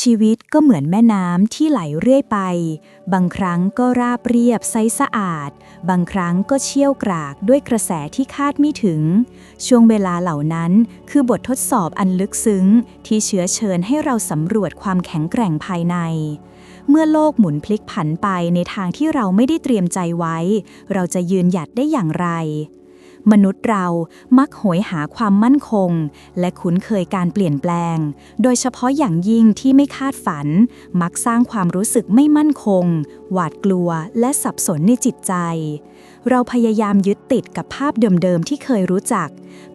ชีวิตก็เหมือนแม่น้ำที่ไหลเรื่อยไป บางครั้งก็ราบเรียบใสสะอาด บางครั้งก็เชี่ยวกรากด้วยกระแสที่คาดไม่ถึง ช่วงเวลาเหล่านั้นคือบททดสอบอันลึกซึ้ง ที่เชื้อเชิญให้เราสำรวจความแข็งแกร่งภายใน เมื่อโลกหมุนพลิกผันไปในทางที่เราไม่ได้เตรียมใจไว้ เราจะยืนหยัดได้อย่างไร มนุษย์เรามักโหยหาความมั่นคง และคุ้นเคยการเปลี่ยนแปลง โดยเฉพาะอย่างยิ่งที่ไม่คาดฝัน มักสร้างความรู้สึกไม่มั่นคง หวาดกลัว และสับสนในจิตใจ เราพยายามยึดติดกับภาพเดิมๆที่เคยรู้จัก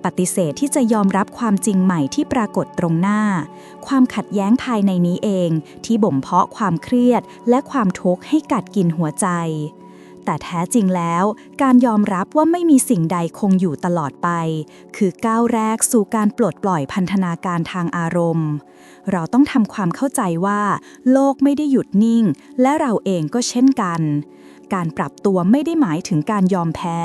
ปฏิเสธที่จะยอมรับความจริงใหม่ที่ปรากฏตรงหน้า ความขัดแย้งภายในนี้เอง ที่บ่มเพาะความเครียดและความทุกข์ให้กัดกินหัวใจ แต่แท้จริงแล้ว การยอมรับว่าไม่มีสิ่งใดคงอยู่ตลอดไป คือก้าวแรกสู่การปลดปล่อยพันธนาการทางอารมณ์ เราต้องทำความเข้าใจว่า โลกไม่ได้หยุดนิ่ง และเราเองก็เช่นกัน การปรับตัวไม่ได้หมายถึงการยอมแพ้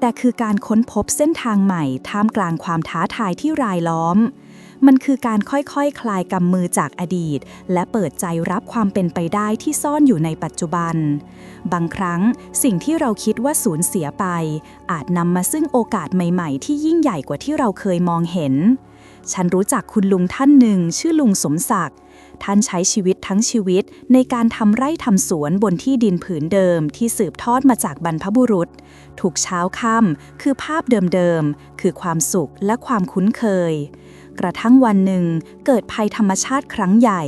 แต่คือการค้นพบเส้นทางใหม่ท่ามกลางความท้าทายที่รายล้อม มันคือการค่อยๆคคลายกำมือจากอดีต และเปิดใจรับความเป็นไปได้ที่ซ่อนอยู่ในปัจจุบัน บางครั้งสิ่งที่เราคิดว่าสูญเสียไป อาจนำมาซึ่งโอกาสใหม่ๆ ที่ยิ่งใหญ่กว่าที่เราเคยมองเห็น ฉันรู้จักคุณลุงท่านหนึ่ง ชื่อลุงสมศักดิ์ท่านใช้ชีวิตทั้งชีวิตในการทำไร่ทำสวนบนที่ดินผืนเดิมที่สืบทอดมาจากบรรพบุรุษ ทุกเช้าค่ำคือภาพเดิมๆ คือความสุขและความคุ้นเคย กระทั่งวันหนึ่งเกิดภัยธรรมชาติครั้งใหญ่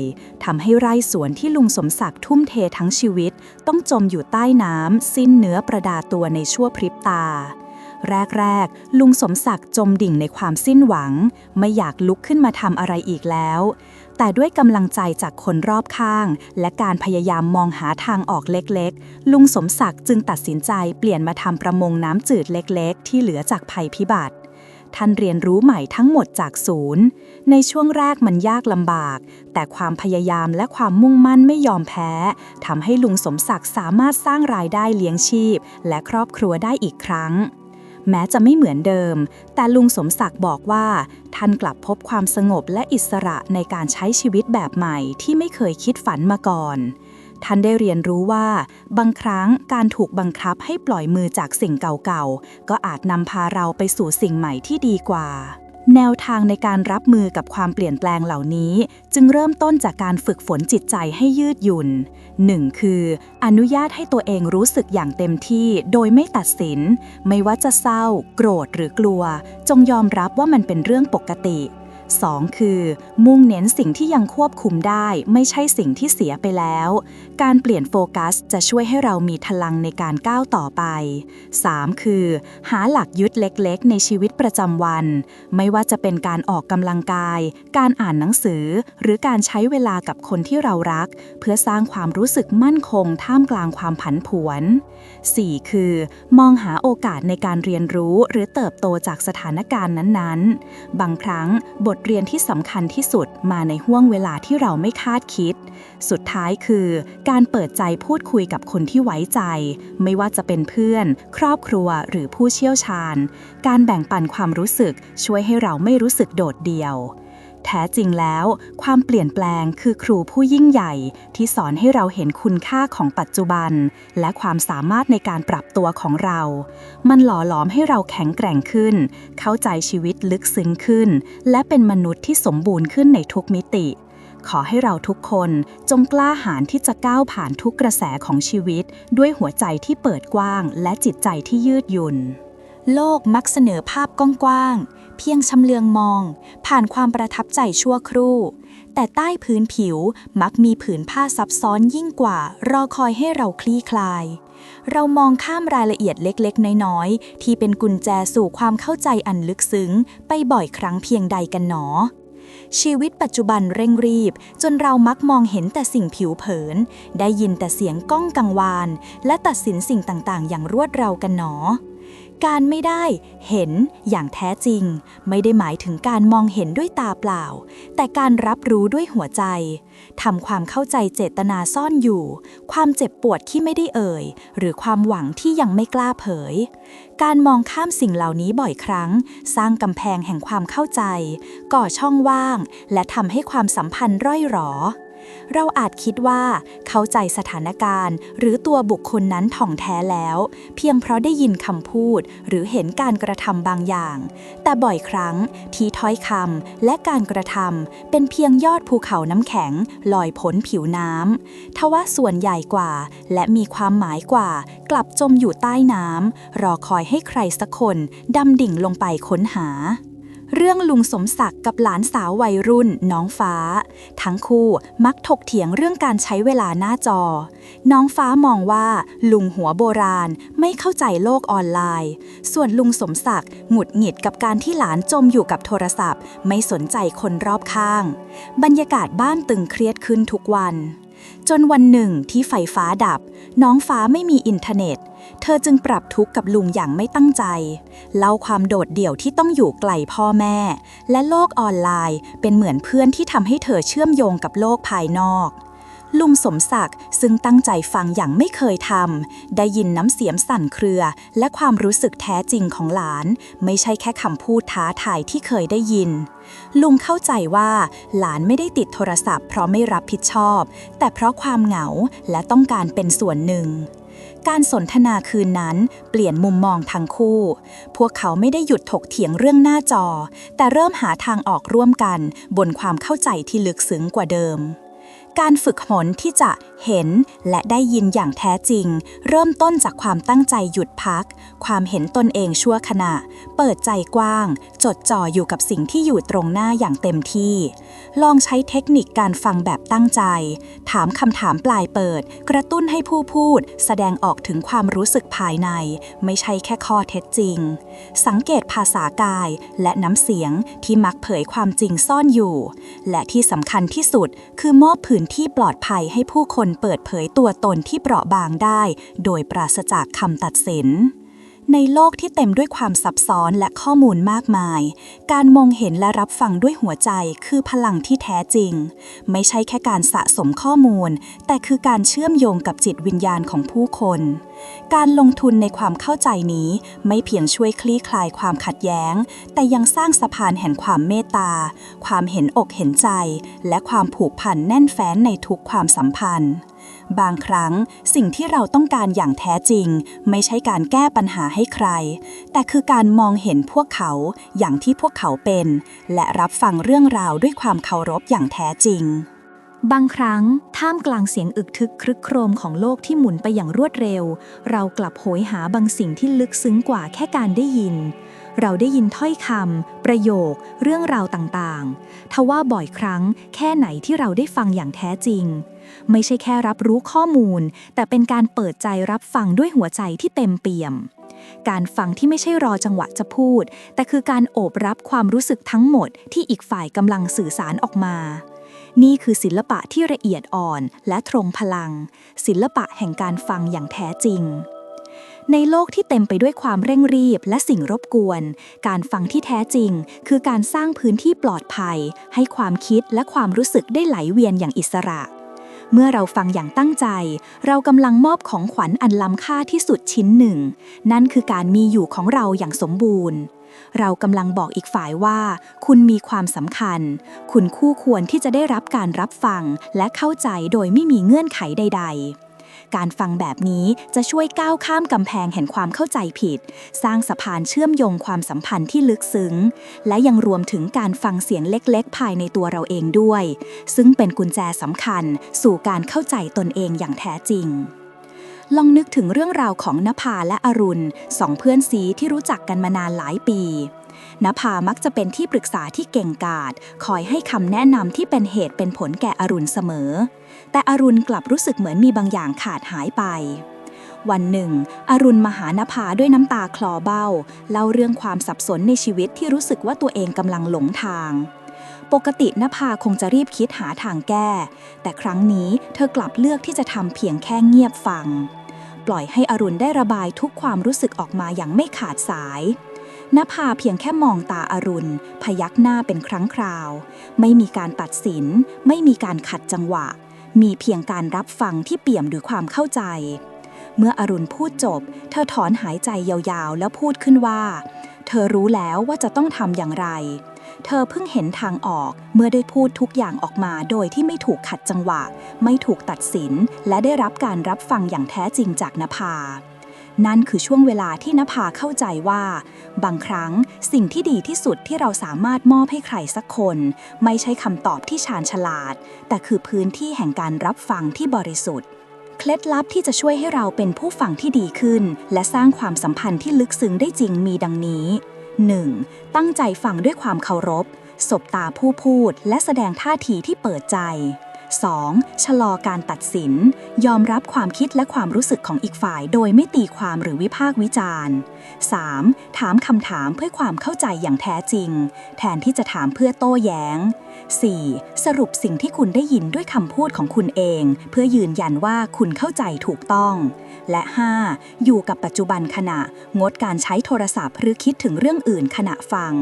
ทำให้ไร่สวนที่ลุงสมศักดิ์ทุ่มเททั้งชีวิต ต้องจมอยู่ใต้น้ำสิ้นเนื้อประดาตัวในชั่วพริบตาแรก ๆ ลุงสมศักดิ์จมดิ่งในความสิ้นหวัง ไม่อยากลุกขึ้นมาทำอะไรอีกแล้ว แต่ด้วยกำลังใจจากคนรอบข้าง และการพยายามมองหาทางออกเล็กๆ ลุงสมศักดิ์จึงตัดสินใจเปลี่ยนมาทำประมงน้ำจืดเล็กๆ ที่เหลือจากภัยพิบัติ ท่านเรียนรู้ใหม่ทั้งหมดจากศูนย์ ในช่วงแรกมันยากลำบาก แต่ความพยายามและความมุ่งมั่นไม่ยอมแพ้ทำให้ลุงสมศักดิ์สามารถสร้างรายได้เลี้ยงชีพ และครอบครัวได้อีกครั้ง แม้จะไม่เหมือนเดิม แต่ลุงสมศักดิ์บอกว่า ท่านกลับพบความสงบและอิสระในการใช้ชีวิตแบบใหม่ที่ไม่เคยคิดฝันมาก่อน ท่านได้เรียนรู้ว่า บางครั้งการถูกบังคับให้ปล่อยมือจากสิ่งเก่าๆ ก็อาจนำพาเราไปสู่สิ่งใหม่ที่ดีกว่า แนวทางในการรับมือกับความเปลี่ยนแปลงเหล่านี้ จึงเริ่มต้นจากการฝึกฝนจิตใจให้ยืดหยุ่น 1. คือ อนุญาตให้ตัวเองรู้สึกอย่างเต็มที่โดยไม่ตัดสิน ไม่ว่าจะเศร้า โกรธหรือกลัว จงยอมรับว่ามันเป็นเรื่องปกติ 2. คือ มุ่งเน้นสิ่งที่ยังควบคุมได้ไม่ใช่สิ่งที่เสียไปแล้ว การเปลี่ยนโฟกัสจะช่วยให้เรามีพลังในการก้าวต่อไป 3. คือ หาหลักยึดเล็กๆ ในชีวิตประจำวัน ไม่ว่าจะเป็นการออกกำลังกาย การอ่านหนังสือ หรือการใช้เวลากับคนที่เรารัก เพื่อสร้างความรู้สึกมั่นคงท่ามกลางความผันผวน 4. คือ มองหาโอกาสในการเรียนรู้หรือเติบโตจากสถานการณ์นั้นๆ บางครั้งบทเรียนที่สำคัญที่สุดมาในห่วงเวลาที่เราไม่คาดคิด สุดท้ายคือ การเปิดใจพูดคุยกับคนที่ไว้ใจ ไม่ว่าจะเป็นเพื่อน ครอบครัวหรือผู้เชี่ยวชาญ การแบ่งปันความรู้สึกช่วยให้เราไม่รู้สึกโดดเดี่ยว แท้จริงแล้ว ความเปลี่ยนแปลงคือครูผู้ยิ่งใหญ่ ที่สอนให้เราเห็นคุณค่าของปัจจุบัน และความสามารถในการปรับตัวของเรา มันหล่อหลอมให้เราแข็งแกร่งขึ้น เข้าใจชีวิตลึกซึ้งขึ้น และเป็นมนุษย์ที่สมบูรณ์ขึ้นในทุกมิติขอให้เราทุกคนจงกล้าหาญที่จะก้าวผ่านทุกกระแสของชีวิต ด้วยหัวใจที่เปิดกว้างและจิตใจที่ยืดหยุ่น โลกมักเสนอภาพกว้างๆ เพียงชำเลืองมอง ผ่านความประทับใจชั่วครู่ แต่ใต้พื้นผิวมักมีผืนผ้าซับซ้อนยิ่งกว่า รอคอยให้เราคลี่คลาย เรามองข้ามรายละเอียดเล็กๆ น้อยๆ ที่เป็นกุญแจสู่ความเข้าใจอันลึกซึ้ง ไปบ่อยครั้งเพียงใดกันหนอชีวิตปัจจุบันเร่งรีบ จนเรามักมองเห็นแต่สิ่งผิวเผิน ได้ยินแต่เสียงก้องกังวาน และตัดสินสิ่งต่างๆ อย่างรวดเร็วกันหนอ การไม่ได้เห็นอย่างแท้จริง ไม่ได้หมายถึงการมองเห็นด้วยตาเปล่า แต่การรับรู้ด้วยหัวใจทำความเข้าใจเจตนาซ่อนอยู่ ความเจ็บปวดที่ไม่ได้เอ่ย หรือความหวังที่ยังไม่กล้าเผย การมองข้ามสิ่งเหล่านี้บ่อยครั้ง สร้างกำแพงแห่งความเข้าใจ ก่อช่องว่าง และทำให้ความสัมพันธ์ร่อยหรอ เราอาจคิดว่า เข้าใจสถานการณ์ หรือตัวบุคคลนั้นถ่องแท้แล้ว เพียงเพราะได้ยินคำพูด หรือเห็นการกระทำบางอย่าง แต่บ่อยครั้งที่ถ้อยคำและการกระทำเป็นเพียงยอดภูเขาน้ำแข็งลอยพ้นผิวน้ำทว่าส่วนใหญ่กว่า และมีความหมายกว่า กลับจมอยู่ใต้น้ำรอคอยให้ใครสักคนดำดิ่งลงไปค้นหา เรื่องลุงสมศักดิ์กับหลานสาววัยรุ่น น้องฟ้า ทั้งคู่มักถกเถียงเรื่องการใช้เวลาหน้าจอ น้องฟ้ามองว่า ลุงหัวโบราณไม่เข้าใจโลกออนไลน์ ส่วนลุงสมศักดิ์หงุดหงิดกับการที่หลานจมอยู่กับโทรศัพท์ ไม่สนใจคนรอบข้าง บรรยากาศบ้านตึงเครียดขึ้นทุกวัน จนวันหนึ่งที่ไฟฟ้าดับ น้องฟ้าไม่มีอินเทอร์เน็ต เธอจึงปรับทุกข์กับลุงอย่างไม่ตั้งใจ เล่าความโดดเดี่ยวที่ต้องอยู่ไกลพ่อแม่ และโลกออนไลน์ เป็นเหมือนเพื่อนที่ทำให้เธอเชื่อมโยงกับโลกภายนอก ลุงสมศักดิ์ซึ่งตั้งใจฟังอย่างไม่เคยทำได้ยินน้ำเสียงสั่นเครือ และความรู้สึกแท้จริงของหลาน ไม่ใช่แค่คำพูดท้าทายที่เคยได้ยิน ลุงเข้าใจว่าหลานไม่ได้ติดโทรศัพท์ เพราะไม่รับผิดชอบ แต่เพราะความเหงาและต้องการเป็นส่วนหนึ่งการสนทนาคืนนั้นเปลี่ยนมุมมองทั้งคู่ พวกเขาไม่ได้หยุดถกเถียงเรื่องหน้าจอ แต่เริ่มหาทางออกร่วมกันบนความเข้าใจที่ลึกซึ้งกว่าเดิม การฝึกฝนที่จะเห็นและได้ยินอย่างแท้จริง เริ่มต้นจากความตั้งใจหยุดพัก ความเห็นตนเองชั่วขณะ เปิดใจกว้าง จดจ่ออยู่กับสิ่งที่อยู่ตรงหน้าอย่างเต็มที่ ลองใช้เทคนิคการฟังแบบตั้งใจ ถามคำถามปลายเปิด กระตุ้นให้ผู้พูด แสดงออกถึงความรู้สึกภายใน ไม่ใช่แค่ข้อเท็จจริง สังเกตภาษากายและน้ำเสียงที่มักเผยความจริงซ่อนอยู่ และที่สำคัญที่สุดคือมอบพื้นที่ปลอดภัยให้ผู้คนเปิดเผยตัวตนที่เปราะบางได้ โดยปราศจากคำตัดสิน ในโลกที่เต็มด้วยความซับซ้อนและข้อมูลมากมาย การมองเห็นและรับฟังด้วยหัวใจคือพลังที่แท้จริง ไม่ใช่แค่การสะสมข้อมูล แต่คือการเชื่อมโยงกับจิตวิญญาณของผู้คน การลงทุนในความเข้าใจนี้ไม่เพียงช่วยคลี่คลายความขัดแย้ง แต่ยังสร้างสะพานแห่งความเมตตา ความเห็นอกเห็นใจ และความผูกพันแน่นแฟ้นในทุกความสัมพันธ์ บางครั้งสิ่งที่เราต้องการอย่างแท้จริง ไม่ใช่การแก้ปัญหาให้ใคร แต่คือการมองเห็นพวกเขาอย่างที่พวกเขาเป็น และรับฟังเรื่องราวด้วยความเคารพอย่างแท้จริง บางครั้งท่ามกลางเสียงอึกทึกครึกโครมของโลกที่หมุนไปอย่างรวดเร็ว เรากลับโหยหาบางสิ่งที่ลึกซึ้งกว่าแค่การได้ยินเราได้ยินถ้อยคำ ประโยค เรื่องราวต่างๆ ทว่าบ่อยครั้งแค่ไหนที่เราได้ฟังอย่างแท้จริง ไม่ใช่แค่รับรู้ข้อมูล แต่เป็นการเปิดใจรับฟังด้วยหัวใจที่เต็มเปี่ยม การฟังที่ไม่ใช่รอจังหวะจะพูด แต่คือการโอบรับความรู้สึกทั้งหมดที่อีกฝ่ายกำลังสื่อสารออกมา นี่คือศิลปะที่ละเอียดอ่อนและตรงพลัง ศิลปะแห่งการฟังอย่างแท้จริงในโลกที่เต็มไปด้วยความเร่งรีบและสิ่งรบกวน การฟังที่แท้จริง คือการสร้างพื้นที่ปลอดภัย ให้ความคิดและความรู้สึกได้ไหลเวียนอย่างอิสระ เมื่อเราฟังอย่างตั้งใจ เรากำลังมอบของขวัญอันล้ำค่าที่สุดชิ้นหนึ่ง นั่นคือการมีอยู่ของเราอย่างสมบูรณ์ เรากำลังบอกอีกฝ่ายว่า คุณมีความสำคัญ คุณคู่ควรที่จะได้รับการรับฟังและเข้าใจโดยไม่มีเงื่อนไขใด ๆ การฟังแบบนี้จะช่วยก้าวข้ามกำแพงแห่งความเข้าใจผิด สร้างสะพานเชื่อมโยงความสัมพันธ์ที่ลึกซึ้ง และยังรวมถึงการฟังเสียงเล็กๆ ภายในตัวเราเองด้วย ซึ่งเป็นกุญแจสำคัญสู่การเข้าใจตนเองอย่างแท้จริงลองนึกถึงเรื่องราวของนภาและอรุณสองเพื่อนซีที่รู้จักกันมานานหลายปี นภามักจะเป็นที่ปรึกษาที่เก่งกาจคอยให้คำแนะนำที่เป็นเหตุเป็นผลแก่อรุณเสมอ แต่อรุณกลับรู้สึกเหมือนมีบางอย่างขาดหายไป วันหนึ่ง อรุณมาหานภาด้วยน้ำตาคลอเบ้า เล่าเรื่องความสับสนในชีวิตที่รู้สึกว่าตัวเองกำลังหลงทาง ปกตินภาคงจะรีบคิดหาทางแก้ แต่ครั้งนี้เธอกลับเลือกที่จะทำเพียงแค่เงียบฟัง ปล่อยให้อรุณได้ระบายทุกความรู้สึกออกมาอย่างไม่ขาดสาย นภาเพียงแค่มองตาอรุณ พยักหน้าเป็นครั้งคราว ไม่มีการตัดสิน ไม่มีการขัดจังหวะ มีเพียงการรับฟังที่เปี่ยมด้วยความเข้าใจ เมื่ออรุณพูดจบ เธอถอนหายใจยาวๆ แล้วพูดขึ้นว่า เธอรู้แล้วว่าจะต้องทำอย่างไร เธอเพิ่งเห็นทางออกเมื่อได้พูดทุกอย่างออกมาโดยที่ไม่ถูกขัดจังหวะ ไม่ถูกตัดสิน และได้รับการรับฟังอย่างแท้จริงจากนภา นั่นคือช่วงเวลาที่นภาเข้าใจว่า บางครั้งสิ่งที่ดีที่สุดที่เราสามารถมอบให้ใครสักคน ไม่ใช่คำตอบที่ชาญฉลาด แต่คือพื้นที่แห่งการรับฟังที่บริสุทธิ์ เคล็ดลับที่จะช่วยให้เราเป็นผู้ฟังที่ดีขึ้น และสร้างความสัมพันธ์ที่ลึกซึ้งได้จริงมีดังนี้ 1. ตั้งใจฟังด้วยความเคารพ สบตาผู้พูด และแสดงท่าทีที่เปิดใจ 2. ชะลอการตัดสิน ยอมรับความคิดและความรู้สึกของอีกฝ่าย โดยไม่ตีความหรือวิพากษ์วิจารณ์ 3. ถามคำถามเพื่อความเข้าใจอย่างแท้จริง แทนที่จะถามเพื่อโต้แย้ง 4. สรุปสิ่งที่คุณได้ยินด้วยคำพูดของคุณเอง เพื่อยืนยันว่าคุณเข้าใจถูกต้อง และ 5. อยู่กับปัจจุบันขณะ งดการใช้โทรศัพท์ หรือคิดถึงเรื่องอื่นขณะฟัง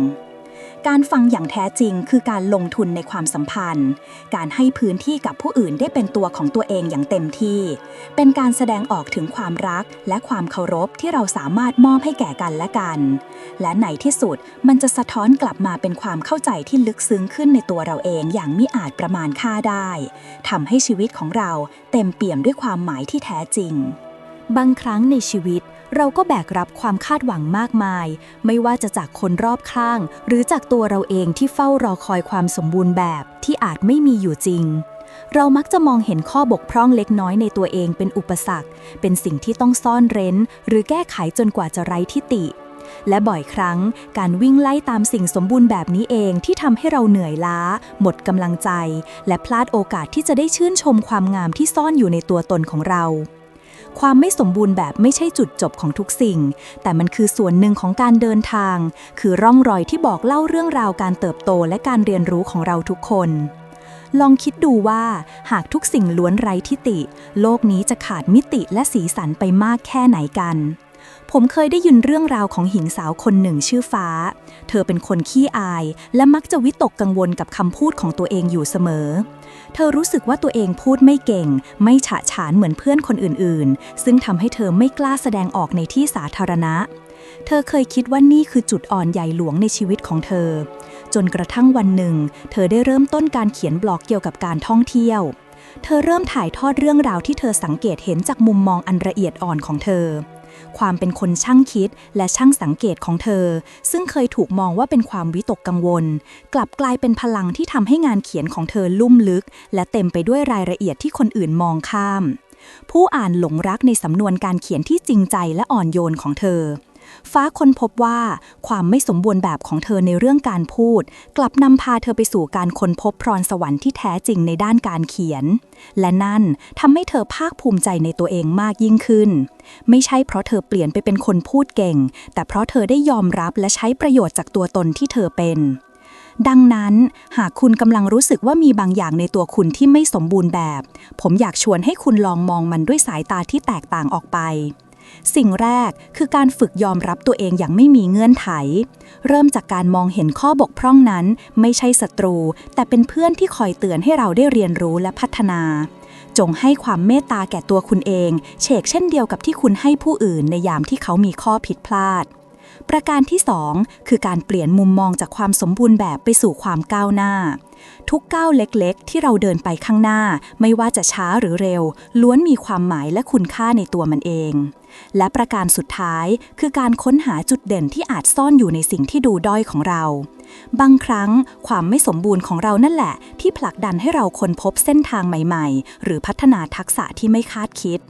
การฟังอย่างแท้จริงคือการลงทุนในความสัมพันธ์ การให้พื้นที่กับผู้อื่นได้เป็นตัวของตัวเองอย่างเต็มที่ เป็นการแสดงออกถึงความรักและความเคารพที่เราสามารถมอบให้แก่กันและกัน และในที่สุดมันจะสะท้อนกลับมาเป็นความเข้าใจที่ลึกซึ้งขึ้นในตัวเราเองอย่างมิอาจประมาณค่าได้ทำให้ชีวิตของเราเต็มเปี่ยมด้วยความหมายที่แท้จริง บางครั้งในชีวิต เราก็แบกรับความคาดหวังมากมาย ไม่ว่าจะจากคนรอบข้าง หรือจากตัวเราเองที่เฝ้ารอคอยความสมบูรณ์แบบที่อาจไม่มีอยู่จริง เรามักจะมองเห็นข้อบกพร่องเล็กน้อยในตัวเองเป็นอุปสรรค เป็นสิ่งที่ต้องซ่อนเร้น หรือแก้ไขจนกว่าจะไร้ทิติ และบ่อยครั้ง การวิ่งไล่ตามสิ่งสมบูรณ์แบบนี้เองที่ทำให้เราเหนื่อยล้า หมดกำลังใจ และพลาดโอกาสที่จะได้ชื่นชมความงามที่ซ่อนอยู่ในตัวตนของเรา ความไม่สมบูรณ์แบบไม่ใช่จุดจบของทุกสิ่ง แต่มันคือส่วนหนึ่งของการเดินทาง คือร่องรอยที่บอกเล่าเรื่องราวการเติบโตและการเรียนรู้ของเราทุกคน ลองคิดดูว่า หากทุกสิ่งล้วนไร้ทิติโลกนี้จะขาดมิติและสีสันไปมากแค่ไหนกันผมเคยได้ยินเรื่องราวของหญิงสาวคนหนึ่งชื่อฟ้า เธอเป็นคนขี้อาย และมักจะวิตกกังวลกับคำพูดของตัวเองอยู่เสมอ เธอรู้สึกว่าตัวเองพูดไม่เก่ง ไม่ฉะฉานเหมือนเพื่อนคนอื่นๆ ซึ่งทำให้เธอไม่กล้าแสดงออกในที่สาธารณะ เธอเคยคิดว่านี่คือจุดอ่อนใหญ่หลวงในชีวิตของเธอ จนกระทั่งวันหนึ่ง เธอได้เริ่มต้นการเขียนบล็อกเกี่ยวกับการท่องเที่ยว เธอเริ่มถ่ายทอดเรื่องราวที่เธอสังเกตเห็นจากมุมมองอันละเอียดอ่อนของเธอ ความเป็นคนช่างคิดและช่างสังเกตของเธอ ซึ่งเคยถูกมองว่าเป็นความวิตกกังวล กลับกลายเป็นพลังที่ทำให้งานเขียนของเธอลุ่มลึก และเต็มไปด้วยรายละเอียดที่คนอื่นมองข้าม ผู้อ่านหลงรักในสำนวนการเขียนที่จริงใจและอ่อนโยนของเธอ ฟ้าค้นพบว่าความไม่สมบูรณ์แบบของเธอในเรื่องการพูด กลับนำพาเธอไปสู่การค้นพบพรสวรรค์ที่แท้จริงในด้านการเขียน และนั่นทำให้เธอภาคภูมิใจในตัวเองมากยิ่งขึ้น ไม่ใช่เพราะเธอเปลี่ยนไปเป็นคนพูดเก่ง แต่เพราะเธอได้ยอมรับและใช้ประโยชน์จากตัวตนที่เธอเป็นดังนั้นหากคุณกำลังรู้สึกว่ามีบางอย่างในตัวคุณที่ไม่สมบูรณ์แบบ ผมอยากชวนให้คุณลองมองมันด้วยสายตาที่แตกต่างออกไป สิ่งแรกคือการฝึกยอมรับตัวเองอย่างไม่มีเงื่อนไข เริ่มจากการมองเห็นข้อบกพร่องนั้น ไม่ใช่ศัตรู แต่เป็นเพื่อนที่คอยเตือนให้เราได้เรียนรู้และพัฒนา จงให้ความเมตตาแก่ตัวคุณเองเชกเช่นเดียวกับที่คุณให้ผู้อื่นในยามที่เขามีข้อผิดพลาด ประการที่ 2 คือการเปลี่ยนมุมมองจากความสมบูรณ์แบบไปสู่ความก้าวหน้าทุกก้าวเล็กๆ ที่เราเดินไปข้างหน้า ไม่ว่าจะช้าหรือเร็ว ล้วนมีความหมายและคุณค่าในตัวมันเอง และประการสุดท้ายคือการค้นหาจุดเด่นที่อาจซ่อนอยู่ในสิ่งที่ดูด้อยของเรา บางครั้งความไม่สมบูรณ์ของเรานั่นแหละ ที่ผลักดันให้เราค้นพบเส้นทางใหม่ๆ หรือพัฒนาทักษะที่ไม่คาดคิด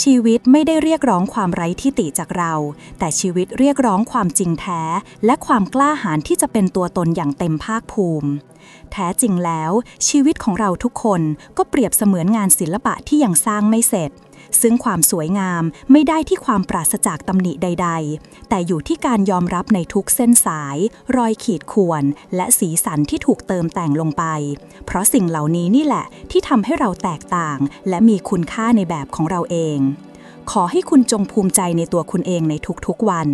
ชีวิตไม่ได้เรียกร้องความไร้ที่ติจากเรา แต่ชีวิตเรียกร้องความจริงแท้ และความกล้าหาญที่จะเป็นตัวตนอย่างเต็มภาคภูมิแท้จริงแล้ว ชีวิตของเราทุกคนก็เปรียบเสมือนงานศิลปะที่ยังสร้างไม่เสร็จ ซึ่งความสวยงามไม่ได้ที่ความปราศจากตำหนิใด ๆ แต่อยู่ที่การยอมรับในทุกเส้นสาย รอยขีดข่วน และสีสันที่ถูกเติมแต่งลงไป เพราะสิ่งเหล่านี้นี่แหละที่ทำให้เราแตกต่าง และมีคุณค่าในแบบของเราเอง ขอให้คุณจงภูมิใจในตัวคุณเองในทุกๆวัน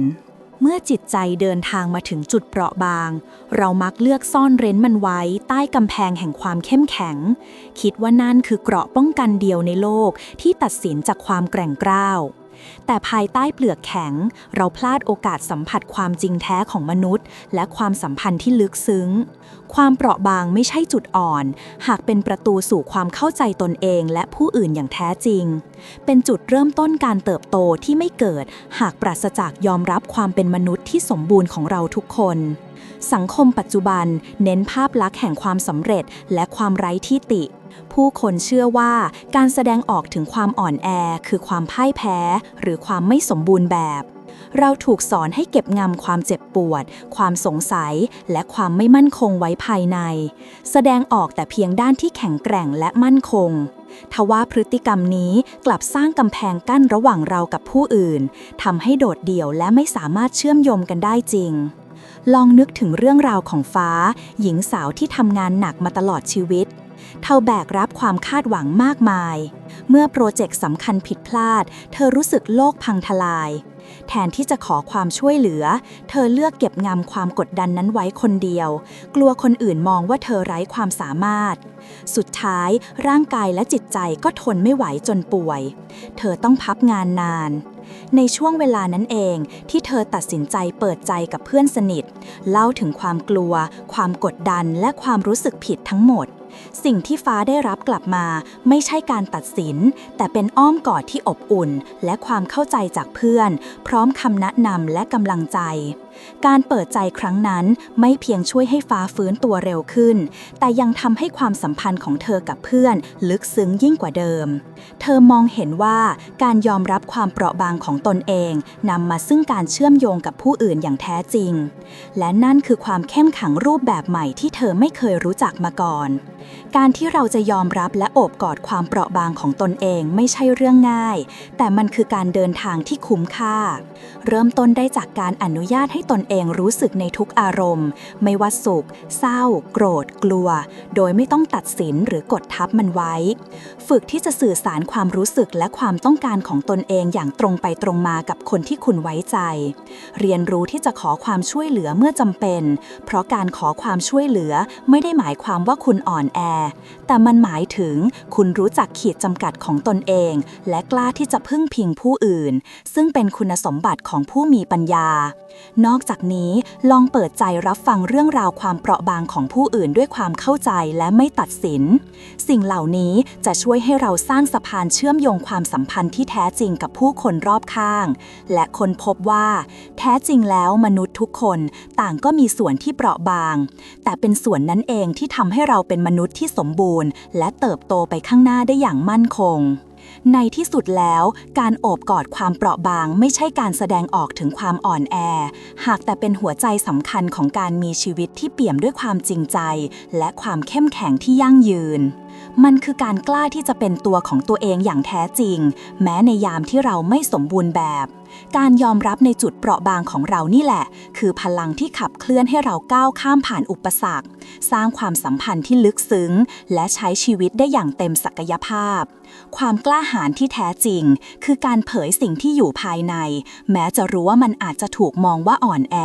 เมื่อจิตใจเดินทางมาถึงจุดเปราะบาง เรามักเลือกซ่อนเร้นมันไว้ใต้กำแพงแห่งความเข้มแข็ง คิดว่านั่นคือเกราะป้องกันเดียวในโลกที่ตัดสินจากความแกร่งกล้าว แต่ภายใต้เปลือกแข็ง เราพลาดโอกาสสัมผัสความจริงแท้ของมนุษย์ และความสัมพันธ์ที่ลึกซึ้ง ความเปราะบางไม่ใช่จุดอ่อน หากเป็นประตูสู่ความเข้าใจตนเองและผู้อื่นอย่างแท้จริง เป็นจุดเริ่มต้นการเติบโตที่ไม่เกิด หากปราศจากยอมรับความเป็นมนุษย์ที่สมบูรณ์ของเราทุกคนสังคมปัจจุบันเน้นภาพลักษณ์แห่งความสำเร็จและความไร้ที่ติ ผู้คนเชื่อว่าการแสดงออกถึงความอ่อนแอคือความพ่ายแพ้ หรือความไม่สมบูรณ์แบบ เราถูกสอนให้เก็บงำความเจ็บปวด ความสงสัย และความไม่มั่นคงไว้ภายใน แสดงออกแต่เพียงด้านที่แข็งแกร่งและมั่นคงทว่าพฤติกรรมนี้กลับสร้างกำแพงกั้นระหว่างเรากับผู้อื่นทำให้โดดเดี่ยวและไม่สามารถเชื่อมโยงกันได้จริง ลองนึกถึงเรื่องราวของฟ้า หญิงสาวที่ทำงานหนักมาตลอดชีวิต เธอแบกรับความคาดหวังมากมาย เมื่อโปรเจกต์สำคัญผิดพลาด เธอรู้สึกโลกพังทลาย แทนที่จะขอความช่วยเหลือ เธอเลือกเก็บงำความกดดันนั้นไว้คนเดียว กลัวคนอื่นมองว่าเธอไร้ความสามารถ สุดท้ายร่างกายและจิตใจก็ทนไม่ไหวจนป่วย เธอต้องพับงานนานในช่วงเวลานั้นเองที่เธอตัดสินใจเปิดใจกับเพื่อนสนิท เล่าถึงความกลัว ความกดดันและความรู้สึกผิดทั้งหมด สิ่งที่ฟ้าได้รับกลับมา ไม่ใช่การตัดสิน แต่เป็นอ้อมกอดที่อบอุ่น และความเข้าใจจากเพื่อน พร้อมคำแนะนำและกำลังใจการเปิดใจครั้งนั้นไม่เพียงช่วยให้ฟ้าฟื้นตัวเร็วขึ้น แต่ยังทำให้ความสัมพันธ์ของเธอกับเพื่อน ลึกซึ้งยิ่งกว่าเดิม เธอมองเห็นว่าการยอมรับความเปราะบางของตนเองนำมาซึ่งการเชื่อมโยงกับผู้อื่นอย่างแท้จริง และนั่นคือความเข้มแข็งรูปแบบใหม่ที่เธอไม่เคยรู้จักมาก่อน การที่เราจะยอมรับและโอบกอดความเปราะบางของตนเองไม่ใช่เรื่องง่าย แต่มันคือการเดินทางที่คุ้มค่า เริ่มต้นได้จากการอนุญาตให้ตนเองรู้สึกในทุกอารมณ์ ไม่ว่าสุข เศร้า โกรธ กลัว โดยไม่ต้องตัดสินหรือกดทับมันไว้ ฝึกที่จะสื่อสารความรู้สึกและความต้องการของตนเองอย่างตรงไปตรงมากับคนที่คุณไว้ใจ เรียนรู้ที่จะขอความช่วยเหลือเมื่อจำเป็น เพราะการขอความช่วยเหลือไม่ได้หมายความว่าคุณอ่อนแอ แต่มันหมายถึงคุณรู้จักขีดจำกัดของตนเอง และกล้าที่จะพึ่งพิงผู้อื่น ซึ่งเป็นคุณสมบัติของผู้มีปัญญา นอกจากนี้ลองเปิดใจรับฟังเรื่องราวความเปราะบางของผู้อื่นด้วยความเข้าใจและไม่ตัดสิน สิ่งเหล่านี้จะช่วยให้เราสร้างสะพานเชื่อมโยงความสัมพันธ์ที่แท้จริงกับผู้คนรอบข้าง และคนพบว่า แท้จริงแล้วมนุษย์ทุกคนต่างก็มีส่วนที่เปราะบาง แต่เป็นส่วนนั้นเองที่ทำให้เราเป็นมนุษย์นุษย์ที่สมบูรณ์ และเติบโตไปข้างหน้าได้อย่างมั่นคง ในที่สุดแล้ว การโอบกอดความเปราะบางไม่ใช่การแสดงออกถึงความอ่อนแอ หากแต่เป็นหัวใจสำคัญของการมีชีวิตที่เปี่ยมด้วยความจริงใจ และความเข้มแข็งที่ยั่งยืน มันคือการกล้าที่จะเป็นตัวของตัวเองอย่างแท้จริง แม้ในยามที่เราไม่สมบูรณ์แบบ การยอมรับในจุดเปราะบางของเรานี่แหละ คือพลังที่ขับเคลื่อนให้เราก้าวข้ามผ่านอุปสรรค สร้างความสัมพันธ์ที่ลึกซึ้ง และใช้ชีวิตได้อย่างเต็มศักยภาพ ความกล้าหาญที่แท้จริง คือการเผยสิ่งที่อยู่ภายใน แม้จะรู้ว่ามันอาจจะถูกมองว่าอ่อนแอ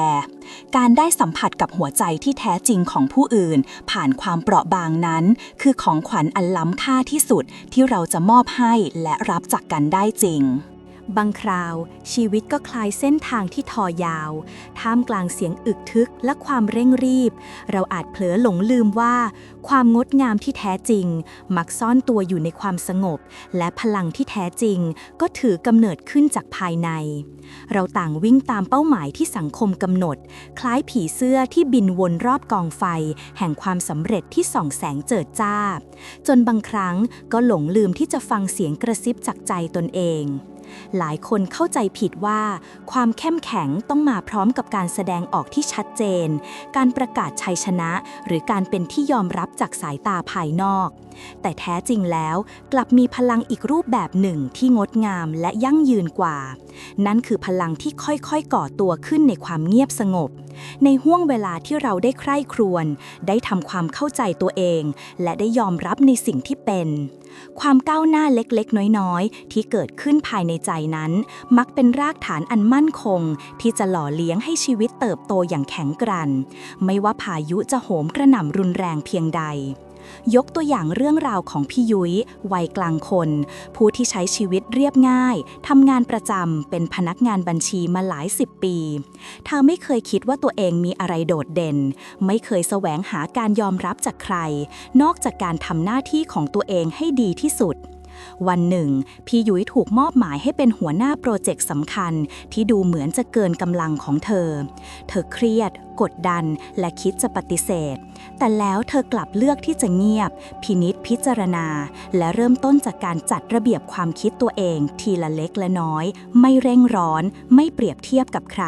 การได้สัมผัสกับหัวใจที่แท้จริงของผู้อื่น ผ่านความเปราะบางนั้น คือของขวัญอันล้ำค่าที่สุดที่เราจะมอบให้และรับจากกันได้จริง บางคราว ชีวิตก็คลายเส้นทางที่ทอยาว ท่ามกลางเสียงอึกทึกและความเร่งรีบ เราอาจเผลอหลงลืมว่า ความงดงามที่แท้จริง มักซ่อนตัวอยู่ในความสงบ และพลังที่แท้จริง ก็ถือกำเนิดขึ้นจากภายใน เราต่างวิ่งตามเป้าหมายที่สังคมกำหนด คล้ายผีเสื้อที่บินวนรอบกองไฟ แห่งความสำเร็จที่ส่องแสงเจิดจ้า จนบางครั้งก็หลงลืมที่จะฟังเสียงกระซิบจากใจตนเอง หลายคนเข้าใจผิดว่า ความเข้มแข็งต้องมาพร้อมกับการแสดงออกที่ชัดเจน การประกาศชัยชนะ หรือการเป็นที่ยอมรับจากสายตาภายนอก แต่แท้จริงแล้วกลับมีพลังอีกรูปแบบหนึ่งที่งดงามและยั่งยืนกว่า นั่นคือพลังที่ค่อยๆ ก่อตัวขึ้นในความเงียบสงบ ในห่วงเวลาที่เราได้ใคร่ครวญได้ทำความเข้าใจตัวเอง และได้ยอมรับในสิ่งที่เป็น ความก้าวหน้าเล็กๆ น้อยๆ ที่เกิดขึ้นภายในใจนั้น มักเป็นรากฐานอันมั่นคง ที่จะหล่อเลี้ยงให้ชีวิตเติบโตอย่างแข็งกรัน ไม่ว่าพายุจะโหมกระหน่ำรุนแรงเพียงใด ยกตัวอย่างเรื่องราวของพี่ยุ้ยวัยกลางคน ผู้ที่ใช้ชีวิตเรียบง่ายทำงานประจำเป็นพนักงานบัญชีมาหลายสิบปี เธอไม่เคยคิดว่าตัวเองมีอะไรโดดเด่น ไม่เคยแสวงหาการยอมรับจากใคร นอกจากการทำหน้าที่ของตัวเองให้ดีที่สุดวันหนึ่ง พี่ยุ้ยถูกมอบหมายให้เป็นหัวหน้าโปรเจกต์สำคัญ ที่ดูเหมือนจะเกินกำลังของเธอ เธอเครียด กดดัน และคิดจะปฏิเสธ แต่แล้วเธอกลับเลือกที่จะเงียบ พินิษพิจารณา และเริ่มต้นจากการจัดระเบียบความคิดตัวเอง ทีละเล็กและน้อย ไม่เร่งร้อน ไม่เปรียบเทียบกับใคร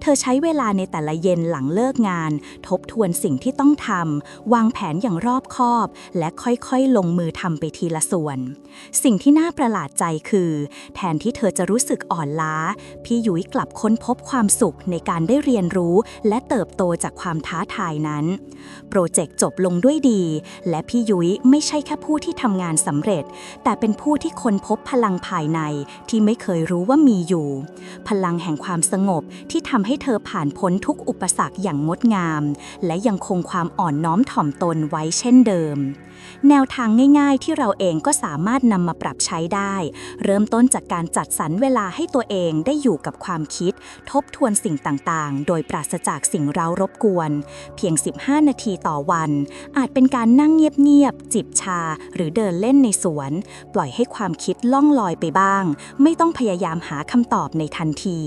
เธอใช้เวลาในแต่ละเย็นหลังเลิกงาน ทบทวนสิ่งที่ต้องทำวางแผนอย่างรอบคอบ และค่อยๆ ลงมือทำไปทีละส่วน สิ่งที่น่าประหลาดใจคือ แทนที่เธอจะรู้สึกอ่อนล้า พี่ยุ้ยกลับค้นพบความสุขในการได้เรียนรู้และเติบโตจากความท้าทายนั้น โปรเจกต์จบลงด้วยดี และพี่ยุ้ยไม่ใช่แค่ผู้ที่ทำงานสำเร็จ แต่เป็นผู้ที่ค้นพบพลังภายในที่ไม่เคยรู้ว่ามีอยู่ พลังแห่งความสงบที่ทำให้เธอผ่านพ้นทุกอุปสรรคอย่างงดงาม และยังคงความอ่อนน้อมถ่อมตนไว้เช่นเดิม แนวทางง่าย ๆ ที่เราเองก็สามารถนำมาปรับใช้ได้ เริ่มต้นจากการจัดสรรเวลาให้ตัวเองได้อยู่กับความคิด ทบทวนสิ่งต่างๆ โดยปราศจากสิ่งเร้ารบกวน เพียง 15 นาทีต่อวัน อาจเป็นการนั่งเงียบๆจิบชา หรือเดินเล่นในสวน ปล่อยให้ความคิดล่องลอยไปบ้าง ไม่ต้องพยายามหาคำตอบในทันที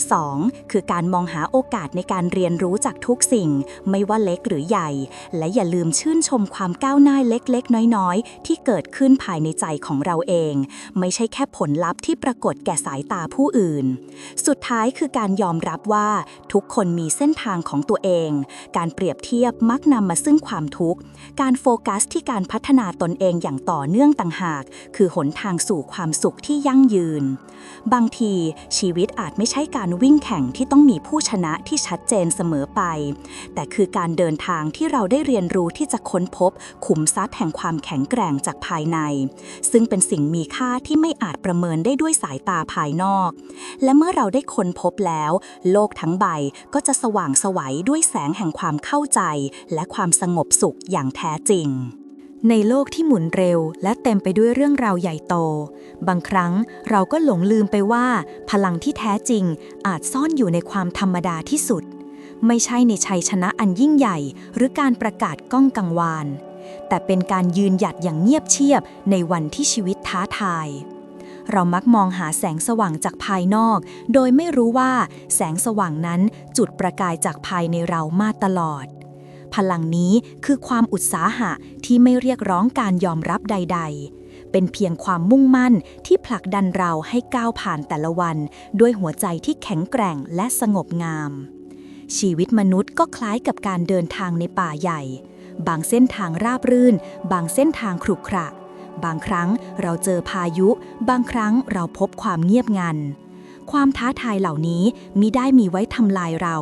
2. คือการมองหาโอกาสในการเรียนรู้จากทุกสิ่ง ไม่ว่าเล็กหรือใหญ่ และอย่าลืมชื่นชมความก้าวหน้าเล็กๆ น้อยๆ ที่เกิดขึ้นภายในใจของเราเอง ไม่ใช่แค่ผลลัพธ์ที่ปรากฏแก่สายตาผู้อื่น สุดท้ายคือการยอมรับว่าทุกคนมีเส้นทางของตัวเอง การเปรียบเทียบมักนำมาซึ่งความทุกข์ การโฟกัสที่การพัฒนาตนเองอย่างต่อเนื่องต่างหาก คือหนทางสู่ความสุขที่ยั่งยืน บางทีชีวิตอาจไม่ใช่การวิ่งแข่งที่ต้องมีผู้ชนะที่ชัดเจนเสมอไป แต่คือการเดินทางที่เราได้เรียนรู้ที่จะค้นพบขุมทรัพย์แห่งความแข็งแกร่งจากภายใน ซึ่งเป็นสิ่งมีค่าที่ไม่อาจประเมินได้ด้วยสายตาภายนอก และเมื่อเราได้ค้นพบแล้ว โลกทั้งใบก็จะสว่างไสวัยด้วยแสงแห่งความเข้าใจ และความสงบสุขอย่างแท้จริงในโลกที่หมุนเร็ว และเต็มไปด้วยเรื่องราวใหญ่โต บางครั้งเราก็หลงลืมไปว่า พลังที่แท้จริงอาจซ่อนอยู่ในความธรรมดาที่สุด ไม่ใช่ในชัยชนะอันยิ่งใหญ่ หรือการประกาศก้องกังวาน แต่เป็นการยืนหยัดอย่างเงียบเชียบในวันที่ชีวิตท้าทาย เรามักมองหาแสงสว่างจากภายนอก โดยไม่รู้ว่าแสงสว่างนั้นจุดประกายจากภายในเรามาตลอด พลังนี้คือความอุตสาหะที่ไม่เรียกร้องการยอมรับใด ๆเป็นเพียงความมุ่งมั่นที่ผลักดันเราให้ก้าวผ่านแต่ละวัน ด้วยหัวใจที่แข็งแกร่งและสงบงาม ชีวิตมนุษย์ก็คล้ายกับการเดินทางในป่าใหญ่ บางเส้นทางราบรื่น บางเส้นทางขรุขระ บางครั้งเราเจอพายุ บางครั้งเราพบความเงียบงัน ความท้าทายเหล่านี้มิได้มีไว้ทำลายเรา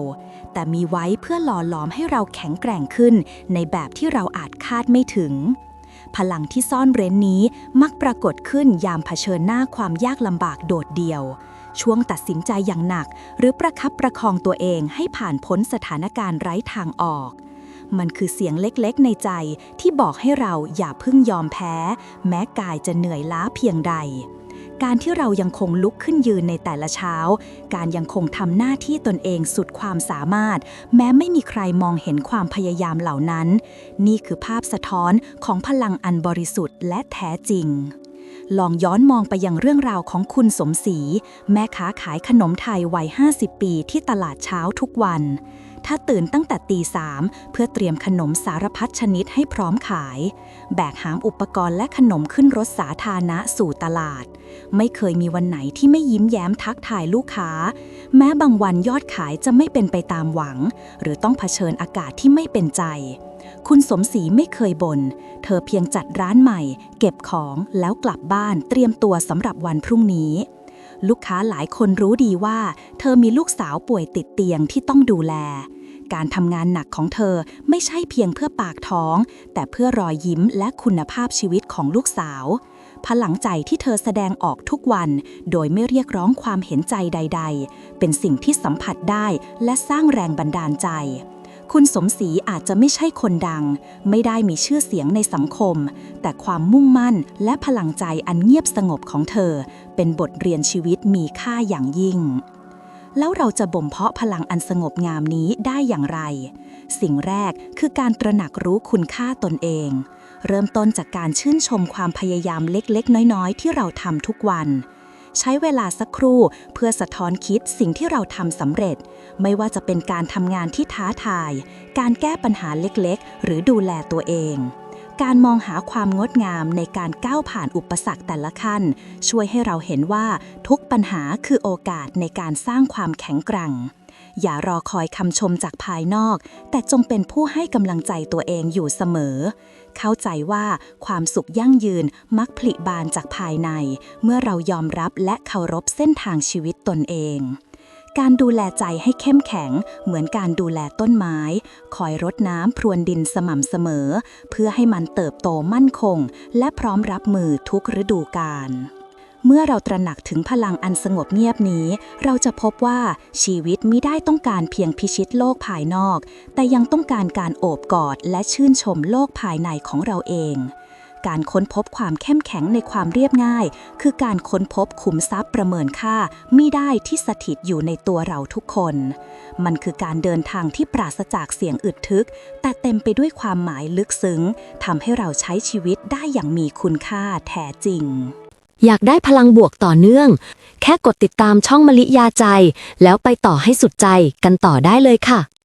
แต่มีไว้เพื่อหล่อหลอมให้เราแข็งแกร่งขึ้น ในแบบที่เราอาจคาดไม่ถึงพลังที่ซ่อนเร้นนี้มักปรากฏขึ้นยามเผชิญหน้าความยากลำบากโดดเดี่ยว ช่วงตัดสินใจอย่างหนัก หรือประคับประคองตัวเองให้ผ่านพ้นสถานการณ์ไร้ทางออก มันคือเสียงเล็กๆในใจที่บอกให้เราอย่าเพิ่งยอมแพ้ แม้กายจะเหนื่อยล้าเพียงใด การที่เรายังคงลุกขึ้นยืนในแต่ละเช้า การยังคงทำหน้าที่ตนเองสุดความสามารถ แม้ไม่มีใครมองเห็นความพยายามเหล่านั้น นี่คือภาพสะท้อนของพลังอันบริสุทธิ์และแท้จริงลองย้อนมองไปยังเรื่องราวของคุณสมศรีแม่ค้าขายขนมไทยวัย 50 ปีที่ตลาดเช้าทุกวัน ถ้าตื่นตั้งแต่ตีสามเพื่อเตรียมขนมสารพัดชนิดให้พร้อมขาย แบกหามอุปกรณ์และขนมขึ้นรถสาธารณะสู่ตลาด ไม่เคยมีวันไหนที่ไม่ยิ้มแย้มทักทายลูกค้า แม้บางวันยอดขายจะไม่เป็นไปตามหวัง หรือต้องเผชิญอากาศที่ไม่เป็นใจ คุณสมศรีไม่เคยบน่นเธอเพียงจัดร้านใหม่ เก็บของแล้วกลับบ้านเตรียมตัวสำหรับวันพรุ่งนี้ลูกค้าหลายคนรู้ดีว่า เธอมีลูกสาวป่วยติดเตียงที่ต้องดูแล การทำงานหนักของเธอไม่ใช่เพียงเพื่อปากท้อง แต่เพื่อรอยยิ้มและคุณภาพชีวิตของลูกสาว พลังใจที่เธอแสดงออกทุกวัน โดยไม่เรียกร้องความเห็นใจใด ๆ เป็นสิ่งที่สัมผัสได้และสร้างแรงบันดาลใจคุณสมศรีอาจจะไม่ใช่คนดัง ไม่ได้มีชื่อเสียงในสังคม แต่ความมุ่งมั่นและพลังใจอันเงียบสงบของเธอ เป็นบทเรียนชีวิตมีค่าอย่างยิ่ง แล้วเราจะบ่มเพาะพลังอันสงบงามนี้ได้อย่างไร สิ่งแรกคือการตระหนักรู้คุณค่าตนเอง เริ่มต้นจากการชื่นชมความพยายามเล็กๆ น้อยๆ ที่เราทำทุกวัน ใช้เวลาสักครู่เพื่อสะท้อนคิดสิ่งที่เราทำสำเร็จ ไม่ว่าจะเป็นการทำงานที่ท้าทาย การแก้ปัญหาเล็กๆ หรือดูแลตัวเอง การมองหาความงดงามในการก้าวผ่านอุปสรรคแต่ละขั้น ช่วยให้เราเห็นว่าทุกปัญหาคือโอกาสในการสร้างความแข็งแกร่ง อย่ารอคอยคำชมจากภายนอก แต่จงเป็นผู้ให้กำลังใจตัวเองอยู่เสมอ เข้าใจว่าความสุขยั่งยืนมักผลิบานจากภายใน เมื่อเรายอมรับและเคารพเส้นทางชีวิตตนเอง การดูแลใจให้เข้มแข็ง เหมือนการดูแลต้นไม้ คอยรดน้ำพรวนดินสม่ำเสมอ เพื่อให้มันเติบโตมั่นคง และพร้อมรับมือทุกฤดูกาลเมื่อเราตระหนักถึงพลังอันสงบเงียบนี้ เราจะพบว่าชีวิตมิได้ต้องการเพียงพิชิตโลกภายนอก แต่ยังต้องการการโอบกอดและชื่นชมโลกภายในของเราเอง การค้นพบความเข้มแข็งในความเรียบง่าย คือการค้นพบขุมทรัพย์ประเมินค่ามิได้ที่สถิตอยู่ในตัวเราทุกคน มันคือการเดินทางที่ปราศจากเสียงอึดทึก แต่เต็มไปด้วยความหมายลึกซึ้งทำให้เราใช้ชีวิตได้อย่างมีคุณค่าแท้จริง อยากได้พลังบวกต่อเนื่อง แค่กดติดตามช่องมลิยาใจ แล้วไปต่อให้สุดใจกันต่อได้เลยค่ะ